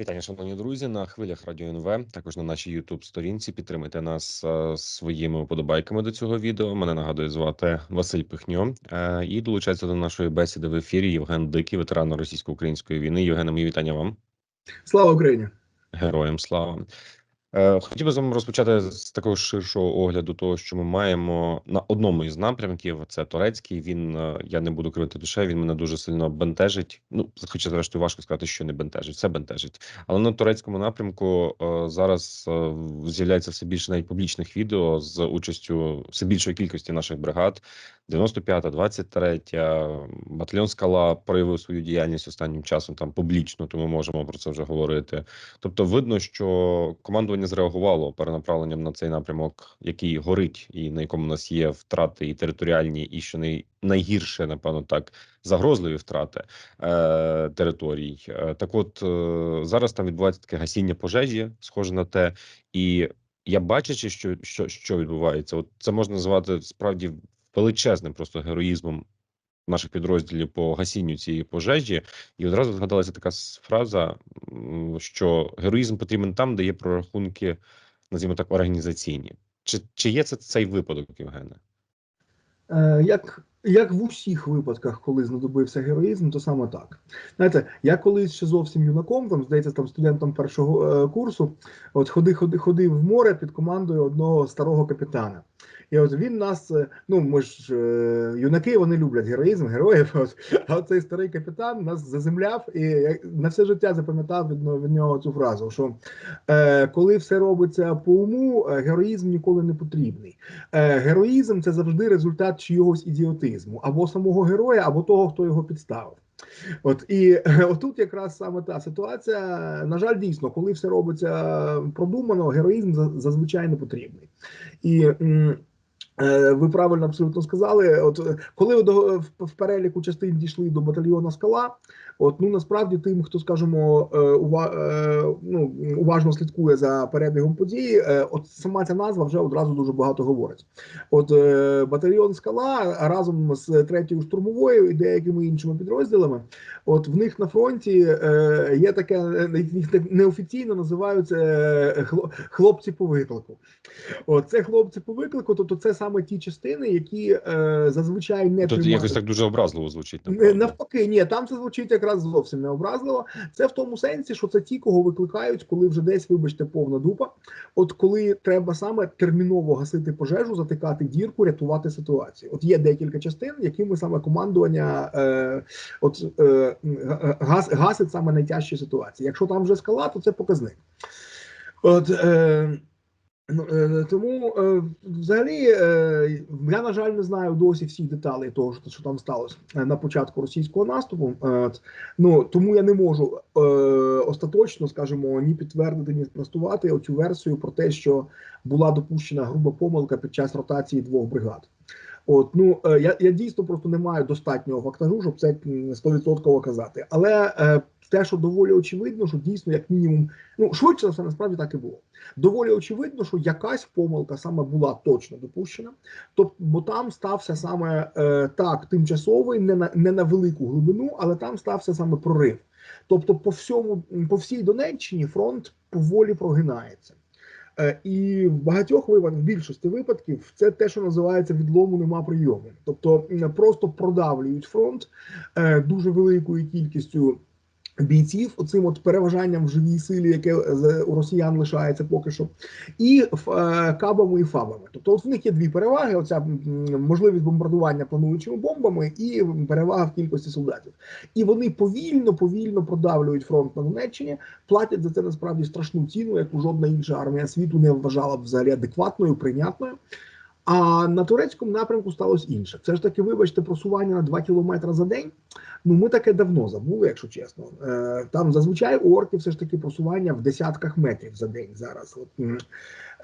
Вітання, шановні друзі, на хвилях Радіо НВ, також на нашій youtube сторінці. Підтримайте нас е, своїми вподобайками до цього відео. Мене нагадує звати Василь Пихньо. Е, і долучається до нашої бесіди в ефірі Євген Дикий, ветеран російсько-української війни. Євгене, мої вітання вам. Слава Україні! Героям слава. Е, хотів би з вами розпочати з такого ширшого огляду, того, що ми маємо на одному із напрямків. Це турецький. Він е, я не буду кривити душе. Він мене дуже сильно бентежить. Ну хоча зрештою важко сказати, що не бентежить. Все бентежить. Але на турецькому напрямку е, зараз з'являється все більше навіть публічних відео з участю все більшої кількості наших бригад. 95-та, 23-я, батальйон скала проявив свою діяльність останнім часом там публічно, тому можемо про це вже говорити. Тобто, видно, що командування зреагувало перенаправленням на цей напрямок, який горить, і на якому у нас є втрати і територіальні, і що найгірше, напевно, так загрозливі втрати е, територій. Е, так, от е, зараз там відбувається таке гасіння пожежі, схоже на те, і я бачачи, що що, що відбувається, от це можна назвати справді величезним просто героїзмом наших підрозділів по гасінню цієї пожежі, і одразу згадалася така фраза, що героїзм потрібен там, де є прорахунки, називаємо так, організаційні. Чи чи є це цей випадок, Євгене? Е, Як як в усіх випадках, коли знадобився героїзм, то саме так. Знаєте, я колись ще зовсім юнаком, там здається, там студентом першого е, курсу, от ходи, ходи, ходив в море під командою одного старого капітана. І от він нас, е, ну ми ж е, юнаки, вони люблять героїзм, героїв. От, а цей старий капітан нас заземляв і на все життя запам'ятав від, від нього цю фразу: що е, коли все робиться по уму, е, героїзм ніколи не потрібний. Е, Героїзм це завжди результат чогось ідіотизму, або самого героя, або того, хто його підставив. От і отут якраз саме та ситуація. На жаль, дійсно, коли все робиться продумано, героїзм зазвичай не потрібний. І Е, ви правильно абсолютно сказали. От коли ви до в переліку частин дійшли до батальйону скала, от ну насправді тим, хто скажімо, е, ува, е, ну, уважно слідкує за перебігом події, от сама ця назва вже одразу дуже багато говорить. От батальйон скала разом з третьою штурмовою і деякими іншими підрозділами, от в них на фронті є таке, їх неофіційно називаються хлопці по виклику. От це хлопці по виклику, тобто це саме саме ті частини, які е, зазвичай не Тут якось так дуже образливо звучить. Направді. Навпаки, ні, там це звучить якраз зовсім не образливо. Це в тому сенсі, що це ті, кого викликають, коли вже десь, вибачте, повна дупа. От коли треба саме терміново гасити пожежу, затикати дірку, рятувати ситуацію. От є декілька частин, якими саме командування е, от е, гас, гасить саме найтяжчі ситуації. Якщо там вже скала, то це показник. От е, тому е, взагалі е, я на жаль не знаю досі всіх деталей того, що там сталося на початку російського наступу. Ну тому я не можу остаточно, скажімо, ні підтвердити, ні спростувати оцю версію про те, що була допущена груба помилка під час ротації двох бригад. От ну я я дійсно просто не маю достатнього фактажу, щоб це 100% казати. Але те, що доволі очевидно, що дійсно, як мінімум, ну швидше за все, насправді так і було. Доволі очевидно, що якась помилка саме була точно допущена, тобто, бо там стався саме е, так тимчасовий, не на не на велику глибину, але там стався саме прорив. Тобто, по всьому, по всій Донеччині фронт поволі прогинається. Е, і в багатьох випадках, в більшості випадків, це те, що називається відлому нема прийому. Тобто просто продавлюють фронт е, дуже великою кількістю бійців, оцим от переважанням в живій силі, яке у росіян лишається поки що, і е, кабами і фабами. Тобто, от в них є дві переваги: оця можливість бомбардування плануючими бомбами і перевага в кількості солдатів. І вони повільно, повільно продавлюють фронт на Донеччині, платять за це насправді страшну ціну, яку жодна інша армія світу не вважала б взагалі адекватною, прийнятною. А на турецькому напрямку сталося інше. Це ж таки, вибачте, просування на 2 кілометри за день. Ну ми таке давно забули, якщо чесно. Е, Там зазвичай у орків все ж таки просування в десятках метрів за день зараз. От,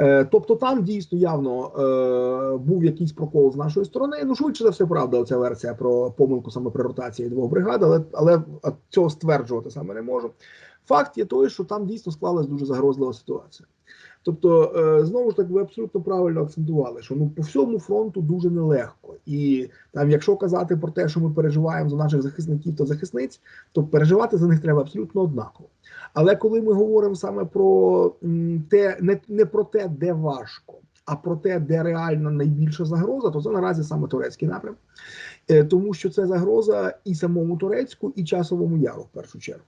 е, Тобто там дійсно явно е, був якийсь прокол з нашої сторони. Ну швидше за все, правда, оця версія про помилку саме при ротації двох бригад, але але цього стверджувати саме не можу. Факт є той, що там дійсно склалась дуже загрозлива ситуація. Тобто, е, знову ж таки, ви абсолютно правильно акцентували, що ну по всьому фронту дуже нелегко, і там, якщо казати про те, що ми переживаємо за наших захисників та захисниць, то переживати за них треба абсолютно однаково. Але коли ми говоримо саме про те, не, не про те, де важко, а про те, де реально найбільша загроза, то це наразі саме турецький напрям, Е, тому що це загроза і самому турецьку, і часовому яру в першу чергу.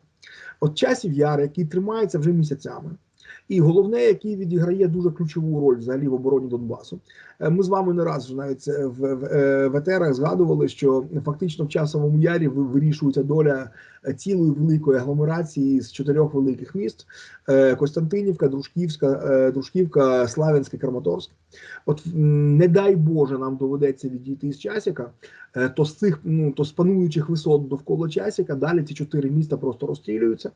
От часів яр, який тримається вже місяцями. І головне, який відіграє дуже ключову роль взагалі в обороні Донбасу. Е, Ми з вами не раз вже навіть в, в, е, в етерах згадували, що фактично в часовому ярі вирішується доля е, цілої великої агломерації з чотирьох великих міст: Е, Костянтинівка, Дружківська, е, Дружківка, Славянське, Краматорськ. От не дай Боже, нам доведеться відійти з часіка, е, то з цих ну то з пануючих висот довкола часіка далі ці чотири міста просто розстрілюються.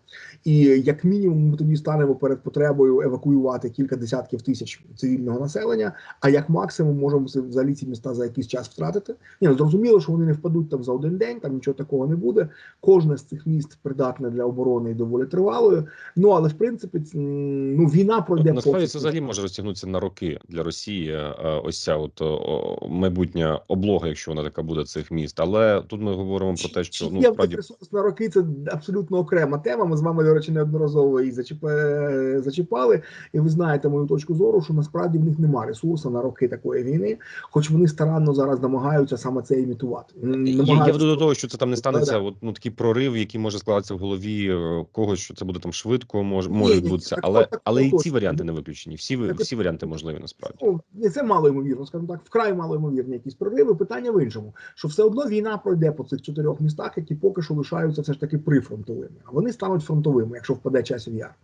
І як мінімум ми тоді станемо перед потребою евакуювати кілька десятків тисяч цивільного населення. А як максимум можемо взагалі ці міста за якийсь час втратити. Ні, ну зрозуміло, що вони не впадуть там за один день, там нічого такого не буде. Кожне з цих міст придатне для оборони і доволі тривалою. Ну але в принципі, ну війна пройде Насправді це взагалі може розтягнутися на роки для Росії. е, Ось ця от о, майбутня облога, якщо вона така буде цих міст. Але тут ми говоримо про те, що ну справді ресурс на роки, це абсолютно окрема тема. Ми з вами, до речі, неодноразово її зачіп... е, зачіпали. І ви знаєте мою точку зору, що насправді в них немає ресурсу на роки такої війни, хоч вони старанно зараз намагаються саме це імітувати. М, Я, я веду до того, що це там не станеться. От ну такий прорив, який може складатися в голові е, когось, що це буде там швидко, може може відбутися, так, але так, і ці варіанти не виключені. Всі Так, всі варіанти можливі насправді. Ну, це мало ймовірно, скажімо так, вкрай мало ймовірні якісь прориви. Питання в іншому, що все одно війна пройде по цих чотирьох містах, які поки що лишаються все ж таки прифронтовими. А вони стануть фронтовими, якщо впаде часів яр.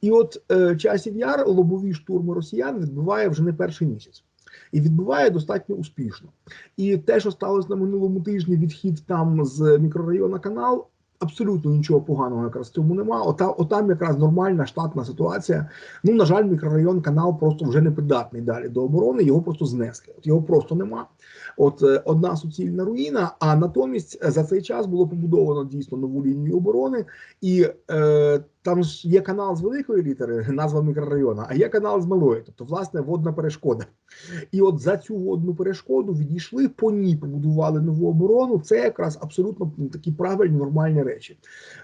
І от е, часів яр лобові штурми росіян відбуває вже не перший місяць. І відбуває достатньо успішно. І те, що сталося на минулому тижні, відхід там з мікрорайону канал, абсолютно нічого поганого якраз в цьому нема. Ота, отам якраз нормальна штатна ситуація. Ну, на жаль, мікрорайон канал просто вже не придатний далі до оборони, його просто знесли. От його просто нема. От е, одна суцільна руїна, а натомість е, за цей час було побудовано дійсно нову лінію оборони, і е, там ж є канал з великої літери, назва мікрорайону, а є канал з малої, тобто, власне, водна перешкода. І от за цю водну перешкоду відійшли, по ній побудували нову оборону. Це якраз абсолютно такі правильні нормальні речі.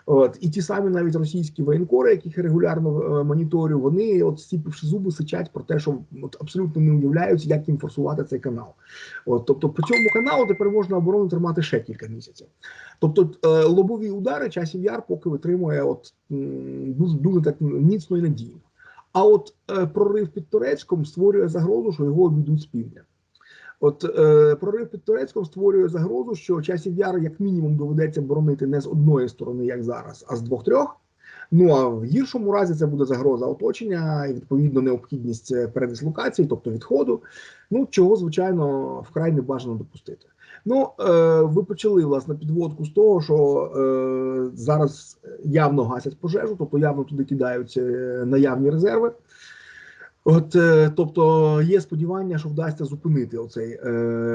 От і ті самі навіть російські воєнкори, яких я регулярно е, моніторю, вони от стіпивши зуби, сичать про те, що от абсолютно не уявляють, як їм форсувати цей канал. От, тобто, по цьому каналу тепер можна оборону тримати ще кілька місяців. Тобто, е, лобові удари часів яр поки витримує от дуже дуже так міцно і надійно. А от е, прорив під Турецьком створює загрозу, що його обійдуть з півдня. От е, прорив під Турецьком створює загрозу, що часів яр як мінімум доведеться боронити не з одної сторони, як зараз, а з двох-трьох. Ну а в гіршому разі це буде загроза оточення і відповідно необхідність е, передислокації, тобто відходу. Ну чого звичайно вкрай не бажано допустити. Ну е, ви почали власне підводку з того, що е, зараз явно гасять пожежу, тобто явно туди кидаються е, наявні резерви. От, е, тобто є сподівання, що вдасться зупинити оцей, е,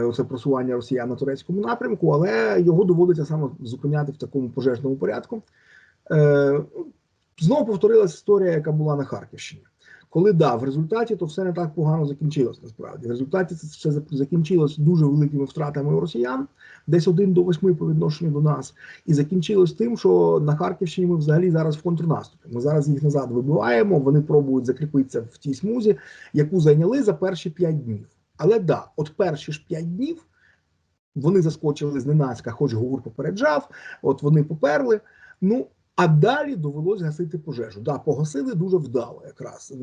оце просування росіян на турецькому напрямку, але його доводиться саме зупиняти в такому пожежному порядку. Знову повторилась історія, яка була на Харківщині. Коли да, в результаті то все не так погано закінчилось насправді. В результаті це все закінчилось дуже великими втратами у росіян, десь один до восьми по відношенню до нас, і закінчилось тим, що на Харківщині ми взагалі зараз в контрнаступі. Ми зараз їх назад вибиваємо. Вони пробують закріпитися в тій смузі, яку зайняли за перші п'ять днів. Але да, от перші ж п'ять днів вони заскочили зненацька, хоч Гур попереджав, от вони поперли. Ну а далі довелось гасити пожежу. Да, погасили дуже вдало, якраз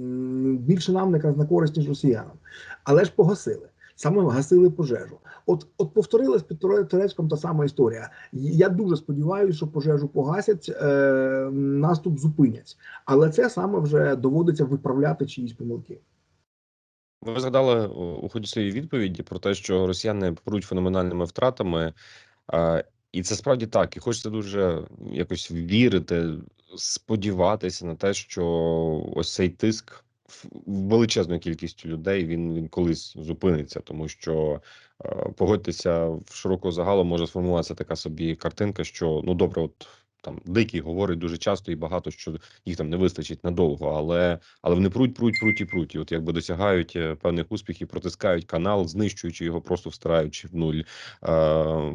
більше нам якраз на користь ніж росіянам, але ж погасили. Саме гасили пожежу. От, от повторилась під Туре- Турецьком та сама історія. Я дуже сподіваюся, що пожежу погасять, е, наступ зупинять, але це саме вже доводиться виправляти чиїсь помилки. Ви згадали у ході своєї відповіді про те, що росіяни пруть феноменальними втратами, а, і це справді так. І хочеться дуже якось вірити, сподіватися на те, що ось цей тиск величезною кількістю людей він, він колись зупиниться, тому що е, погодьтеся в широкого загалу може сформуватися така собі картинка, що ну добре, от там дикі говорить дуже часто і багато що їх там не вистачить надовго, але але вони пруть, пруть, пруть і пруть. І от якби досягають е, певних успіхів, протискають канал, знищуючи його, просто встираючи в нуль. Е,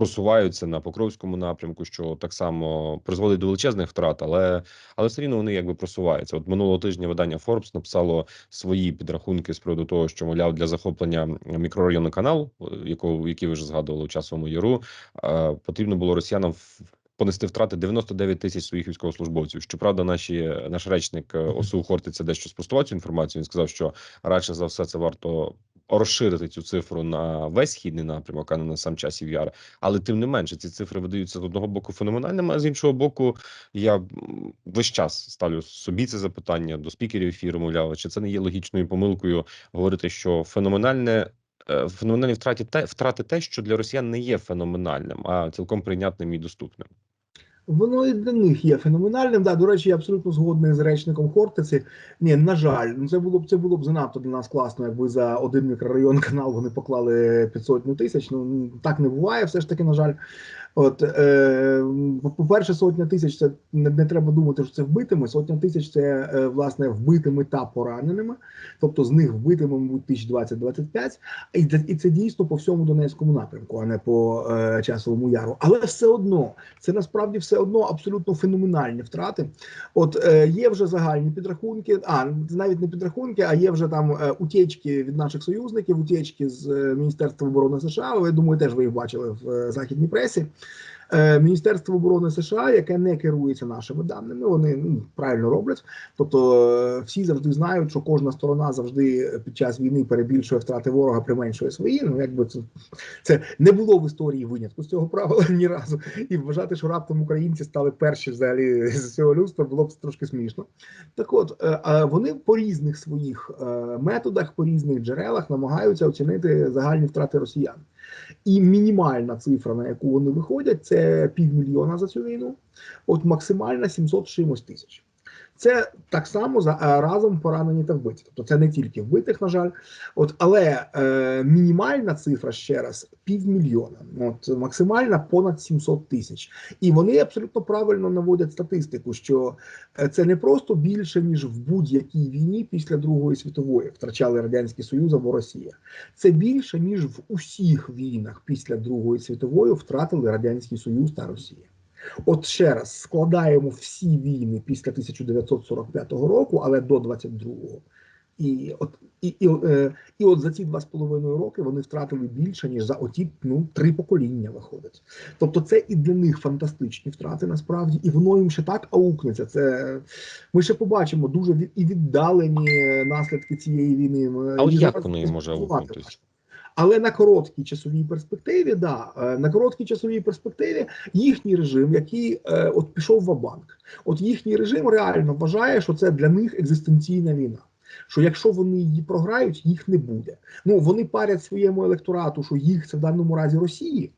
Просуваються на Покровському напрямку, що так само призводить до величезних втрат, але але все рівно вони якби просуваються. От минулого тижня видання Forbes написало свої підрахунки з приводу того, що мовляв для захоплення мікрорайону канал, е, якого який ви вже згадували у часовому яру, е, потрібно було росіянам понести втрати 99 тисяч своїх військовослужбовців. Щоправда, наші наш речник е, ОСУ Хортиця дещо спростував цю інформацію. Він сказав, що радше за все це варто розширити цю цифру на весь східний напрямок, а не на сам часів яр. Але тим не менше, ці цифри видаються з одного боку феноменальними, а з іншого боку, я весь час ставлю собі це запитання до спікерів ефіру, мовляв, чи це не є логічною помилкою говорити, що феноменальне. е, Феноменальні втрати те втрати те, що для росіян не є феноменальним, а цілком прийнятним і доступним. Воно і для них є феноменальним. Да, до речі, я абсолютно згодний з речником Хортиці. Ні, на жаль, ну це було б це було б занадто для нас класно, якби за один мікрорайон канал вони поклали 500 тисяч. Ну так не буває, все ж таки, на жаль. От е, по-перше, сотня тисяч це не, не треба думати, що це вбитими. Сотня тисяч це е, власне вбитими та пораненими. Тобто з них вбитими, мабуть, тисяч 20-25. І, і це дійсно по всьому Донецькому напрямку, а не по е, часовому яру. Але все одно це насправді все одно абсолютно феноменальні втрати. От е, є вже загальні підрахунки, а навіть не підрахунки, а є вже там е, утічки від наших союзників, утічки з е, Міністерства оборони США. Ви думаю, теж ви їх бачили в е, західній пресі. Е, Міністерство оборони США, яке не керується нашими даними, вони ну, правильно роблять. Тобто е, всі завжди знають, що кожна сторона завжди під час війни перебільшує втрати ворога, применшує свої. Ну якби це, це не було в історії винятку з цього правила ні разу. І вважати, що раптом українці стали перші взагалі з цього людства, було б трошки смішно. Так от е, вони по різних своїх методах, по різних джерелах намагаються оцінити загальні втрати росіян. І мінімальна цифра, на яку вони виходять, це півмільйона за цю війну, от максимальна 700 чимось тисяч. Це так само за е, разом поранені та вбиті. Тобто це не тільки вбитих, на жаль. От, але е, мінімальна цифра ще раз півмільйона. От максимальна понад 700 тисяч. І вони абсолютно правильно наводять статистику, що е, це не просто більше ніж в будь-якій війні після Другої світової втрачали радянський Союз або Росія. Це більше ніж в усіх війнах після Другої світової втратили радянський Союз та Росія. От ще раз складаємо всі війни після 1945 року, але до 22-го. І от і, і, е, і от за ці два з половиною роки вони втратили більше ніж за оті ну три покоління виходить. Тобто, це і для них фантастичні втрати насправді, і воно їм ще так аукнеться. Це ми ще побачимо дуже від, і віддалені наслідки цієї війни. А от як воно їм може важко. Але на короткій часовій перспективі, да, е, на короткій часовій перспективі їхній режим, який е, от пішов в банк от їхній режим реально вважає, що це для них екзистенційна війна. Що якщо вони її програють, їх не буде. Ну вони парять своєму електорату, що їх це в даному разі Росії.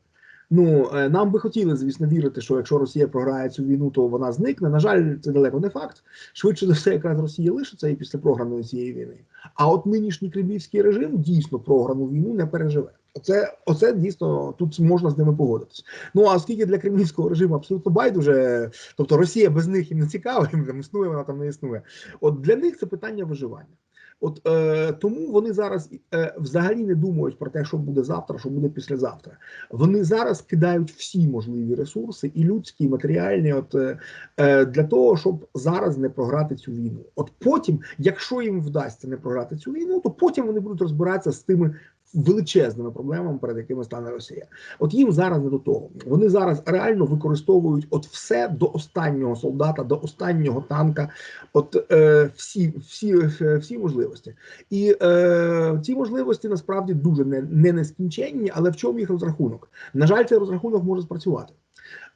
Ну е, нам би хотіли, звісно, вірити, що якщо Росія програє цю війну, то вона зникне. На жаль, це далеко не факт. Швидше за все, якраз Росія лишиться і після програної цієї війни. А от нинішній кремлівський режим дійсно програну війну не переживе. Оце, оце дійсно тут можна з ними погодитись. Ну а оскільки для кремлівського режиму абсолютно байдуже, тобто Росія без них їм не цікава, їм там існує, вона там не існує. От для них це питання виживання. От е, тому вони зараз е, взагалі не думають про те, що буде завтра, що буде післязавтра. Вони зараз кидають всі можливі ресурси, і людські, і матеріальні, от е, е, для того, щоб зараз не програти цю війну. От потім, якщо їм вдасться не програти цю війну, то потім вони будуть розбиратися з тими величезними проблемами, перед якими стане Росія. От їм зараз не до того. Вони зараз реально використовують от все до останнього солдата, до останнього танка, от е, всі, всі, е, всі можливості. І е, ці можливості насправді дуже не, не нескінченні, але в чому їх розрахунок? На жаль, цей розрахунок може спрацювати.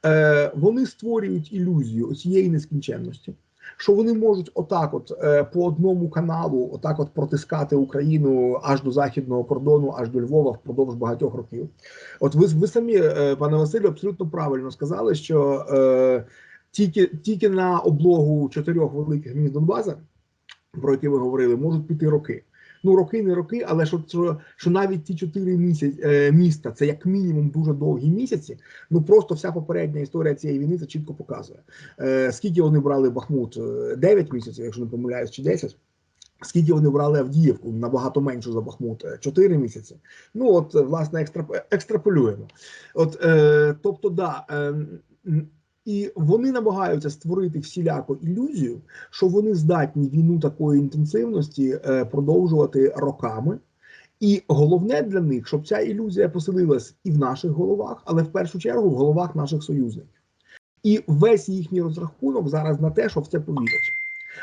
Е, Вони створюють ілюзію цієї нескінченності. Що вони можуть отак, от е, по одному каналу, отак, от протискати Україну аж до західного кордону, аж до Львова впродовж багатьох років. От ви ви самі, е, пане Василю, абсолютно правильно сказали, що е, тільки тільки на облогу чотирьох великих міст Донбаса, про які ви говорили, можуть піти роки. Ну роки, не роки, але що, що, що навіть ті чотири місяці е, міста це як мінімум дуже довгі місяці. Ну просто вся попередня історія цієї війни це чітко показує. Е, скільки вони брали Бахмут? Е, 9 місяців, якщо не помиляюсь, чи 10? Скільки вони брали Авдіївку набагато менше за Бахмут? Е, Чотири місяці. Ну от е, власне екстрап... екстраполюємо. От е, тобто, да. Е, і вони намагаються створити всіляку ілюзію, що вони здатні війну такої інтенсивності е, продовжувати роками. І головне для них, щоб ця ілюзія поселилась і в наших головах, але в першу чергу в головах наших союзників. І весь їхній розрахунок зараз на те, що в це повірять.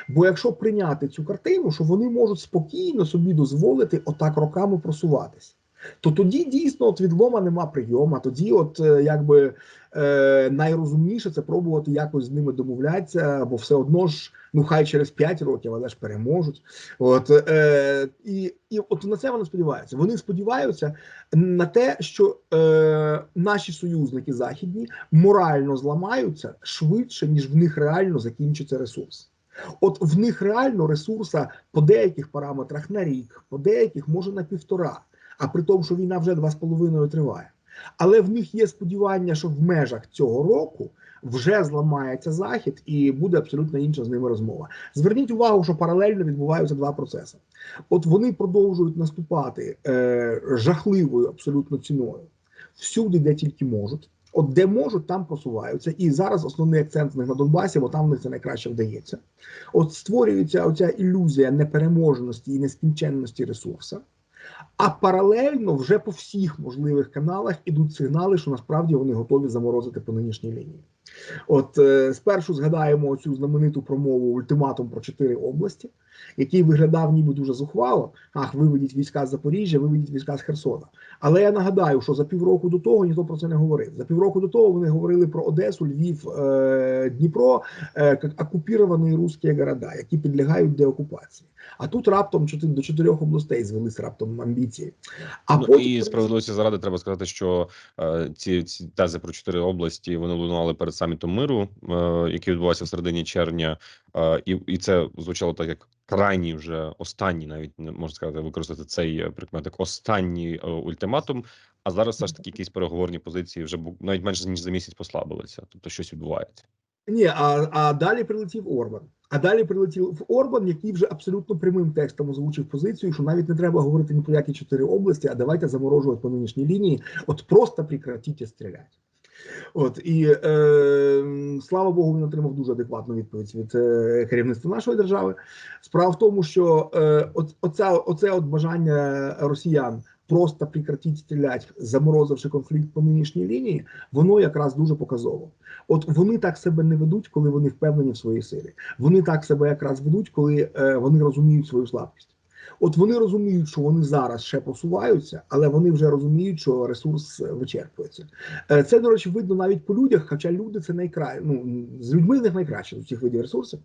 Бо якщо прийняти цю картину, що вони можуть спокійно собі дозволити отак роками просуватись, то тоді дійсно от відлома нема прийома. Тоді, от е, якби е, найрозумніше це пробувати якось з ними домовлятися, бо все одно ж, ну хай через 5 років, але ж переможуть. От е, і, і от на це вони сподіваються. Вони сподіваються на те, що е, наші союзники західні морально зламаються швидше, ніж в них реально закінчиться ресурс. От в них реально ресурса по деяких параметрах на рік, по деяких може на півтора, а при тому, що війна вже два з половиною триває. Але в них є сподівання, що в межах цього року вже зламається захід і буде абсолютно інша з ними розмова. Зверніть увагу, що паралельно відбуваються два процеси. От вони продовжують наступати е, жахливою абсолютно ціною всюди, де тільки можуть. От де можуть, там просуваються. І зараз основний акцент в них на Донбасі, бо там в них це найкраще вдається. От створюється оця ілюзія непереможності і нескінченності ресурсу. А паралельно вже по всіх можливих каналах ідуть сигнали, що насправді вони готові заморозити по нинішній лінії. От е, спершу згадаємо цю знамениту промову ультиматум про чотири області, який виглядав ніби дуже зухвало. Ах, виведіть війська з Запоріжжя, виведіть війська з Херсона. Але я нагадаю, що за півроку до того ніхто про це не говорив. За півроку до того вони говорили про Одесу, Львів, е, Дніпро, е, як окупіровані русські города, які підлягають деокупації. А тут раптом до чотирьох областей звелись раптом амбіції. А ну, і справедливості заради треба сказати, що е, ці, ці тези про чотири області вони лунали перед самітом миру, е, який відбувався в середині червня, е, і, і це звучало так, як крайній вже останній, навіть не можна сказати, використати цей е, прикметник, останній е, ультиматум. А зараз все ж таки якісь переговорні позиції вже навіть менше ніж за місяць послабилися, тобто щось відбувається. Ні, а, а далі прилетів Орбан. А далі прилетів Орбан, який вже абсолютно прямим текстом озвучив позицію, що навіть не треба говорити ні про які чотири області, а давайте заморожувати по нинішній лінії. От просто прекратіть стріляти. От і е, слава Богу, він отримав дуже адекватну відповідь від е, керівництва нашої держави. Справа в тому, що е, от, оце от бажання росіян просто прекратіть стріляти, заморозивши конфлікт по нинішній лінії, воно якраз дуже показово. От вони так себе не ведуть, коли вони впевнені в своїй силі. Вони так себе якраз ведуть, коли е, вони розуміють свою слабкість. От вони розуміють, що вони зараз ще просуваються, але вони вже розуміють, що ресурс вичерпується. Е, Це, до речі, видно навіть по людях, хоча люди це найкраще. Ну з людьми з них найкраще з усіх видів ресурсів.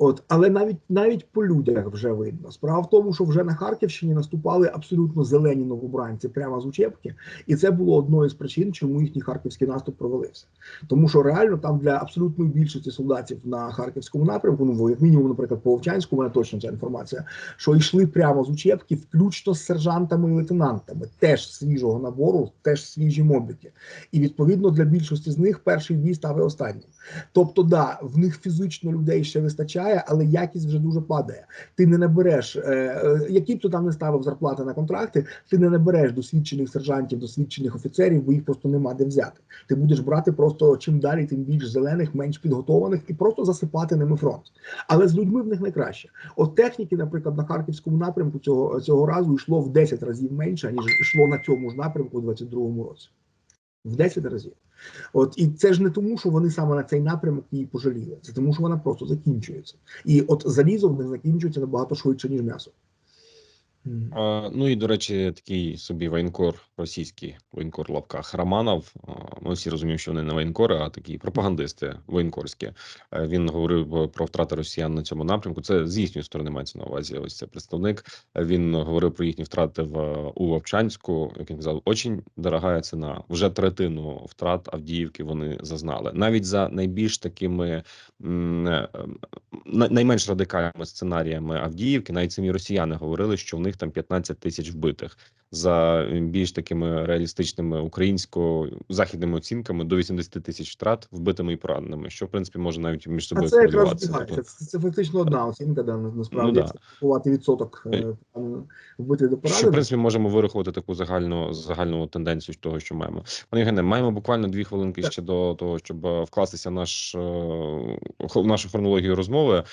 От, але навіть навіть по людях вже видно. Справа в тому, що вже на Харківщині наступали абсолютно зелені новобранці прямо з учебки, і це було одною з причин, чому їхній харківський наступ провалився. Тому що реально там для абсолютної більшості солдатів на харківському напрямку, ну як мінімум, наприклад, по Вовчанську, у мене точно ця інформація, що йшли прямо з учебки, включно з сержантами і лейтенантами, теж свіжого набору, теж свіжі мобіки. І відповідно для більшості з них перший бій став і останнім. Тобто, да, в них фізично людей ще вистачає, але якість вже дуже падає. Ти не набереш, е, які б ти там не ставив зарплати на контракти, ти не набереш досвідчених сержантів, досвідчених офіцерів, бо їх просто нема де взяти. Ти будеш брати просто чим далі, тим більш зелених, менш підготованих і просто засипати ними фронт. Але з людьми в них найкраще. От техніки, наприклад, на харківському напрямку цього цього разу йшло в 10 разів менше, ніж йшло на цьому ж напрямку у 22-му році. В 10 разів. От і це ж не тому, що вони саме на цей напрямок її пожаліли. Це тому, що вона просто закінчується. І от залізо в них закінчується набагато швидше, ніж м'ясо. Ну і до речі, такий собі воєнкор, російський воєнкор в лапках Романов. Ми всі розуміємо, що вони не воєнкори, а такі пропагандисти воєнкорські. Він говорив про втрати росіян на цьому напрямку. Це з їхньої сторони мається на увазі. Ось це представник. Він говорив про їхні втрати в у Вовчанську. Як він казав, очень дорога ціна. Вже третину втрат Авдіївки вони зазнали. Навіть за найбільш такими е, найменш радикальними сценаріями Авдіївки, навіть самі росіяни говорили, що в них там 15 тисяч вбитих. За більш такими реалістичними українсько-західними оцінками до 80 тисяч втрат вбитими і пораненими, що в принципі може навіть між собою це якраз збігається. Тобто, Це, це фактично одна оцінка, на- насправді, Ну, да. відсоток е, вбитих до Що в принципі можемо вирахувати таку загальну загальну тенденцію того, що маємо. Пане Євгене, маємо буквально дві хвилинки Так. ще до того, щоб е, вкластися наш е, в нашу хронологію розмови.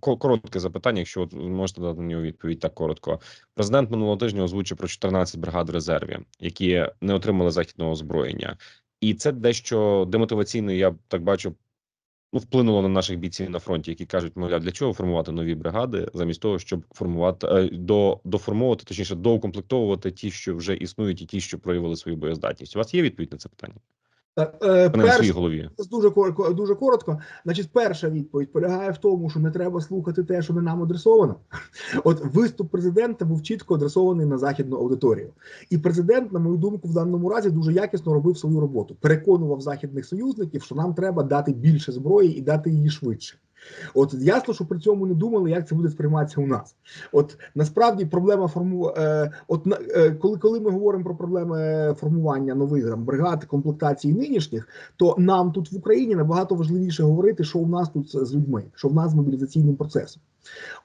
Ко- Коротке запитання, якщо от можете дати на нього відповідь так коротко. Президент минулого тижня озвучив про 14 бригад в резерві, які не отримали західного озброєння, і це дещо демотиваційно. Я так бачу. Ну, вплинуло на наших бійців на фронті, які кажуть, мовляв, для чого формувати нові бригади, замість того, щоб формувати е, до доформовувати, точніше, доукомплектовувати ті, що вже існують, і ті, що проявили свою боєздатність. У вас є відповідь на це питання? Е, перше, голові. Дуже дуже коротко. Значить, перша відповідь полягає в тому, що не треба слухати те, що не нам адресовано. От виступ президента був чітко адресований на західну аудиторію, і президент, на мою думку, в даному разі дуже якісно робив свою роботу. Переконував західних союзників, що нам треба дати більше зброї і дати її швидше. От ясно, що при цьому не думали, як це буде сприйматися у нас. От насправді проблема форму е, от е, коли, коли ми говоримо про проблеми формування нових там бригад, комплектації нинішніх, то нам тут в Україні набагато важливіше говорити, що у нас тут з людьми, що в нас з мобілізаційним процесом.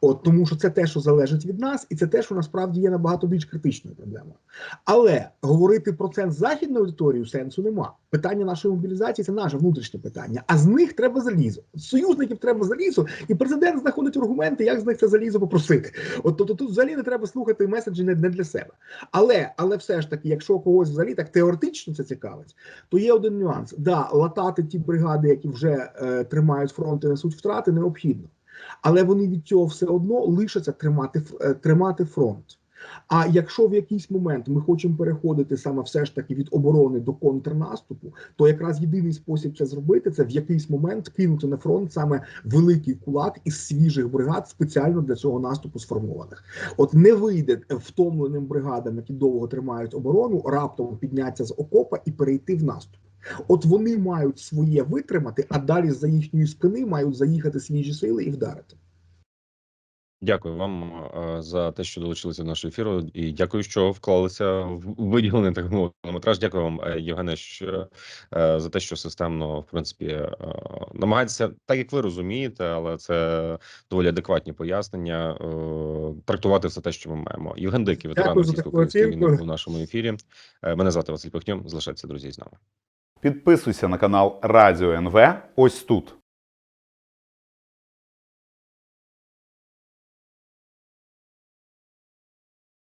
От тому, що це те, що залежить від нас, і це те, що насправді є набагато більш критичною проблемою. Але говорити про це з західною аудиторією сенсу нема. Питання нашої мобілізації це наше внутрішнє питання. А з них треба залізо. Союзників треба залізо, і президент знаходить аргументи, як з них це залізо попросити. От тобто тут взагалі не треба слухати меседжі не, для себе. Але, але все ж таки, якщо когось взагалі так теоретично це цікавить, то є один нюанс. Да, латати ті бригади, які вже е, тримають фронт і несуть втрати, необхідно. Але вони від цього все одно лишаться тримати, е, тримати фронт. А якщо в якийсь момент ми хочемо переходити саме все ж таки від оборони до контрнаступу, то якраз єдиний спосіб це зробити це в якийсь момент кинути на фронт саме великий кулак із свіжих бригад, спеціально для цього наступу сформованих. От не вийде втомленим бригадам, які довго тримають оборону, раптом підняться з окопа і перейти в наступ. От вони мають своє витримати, а далі за їхньої спини мають заїхати свіжі сили і вдарити. Дякую вам за те, що долучилися до нашого ефіру, і дякую, що вклалися в виділений так мовити метраж. Дякую вам, е, Євгене, що, е, за те, що системно, в принципі, е, намагаєтеся, так як ви розумієте, але це доволі адекватні пояснення. Трактувати все те, що ми маємо. Євген Дикий, ветеран російсько-української війни, в нашому ефірі. Мене звати Василь Пихньо. Залишайтеся, друзі, з нами. Підписуйся на канал Радіо НВ ось тут.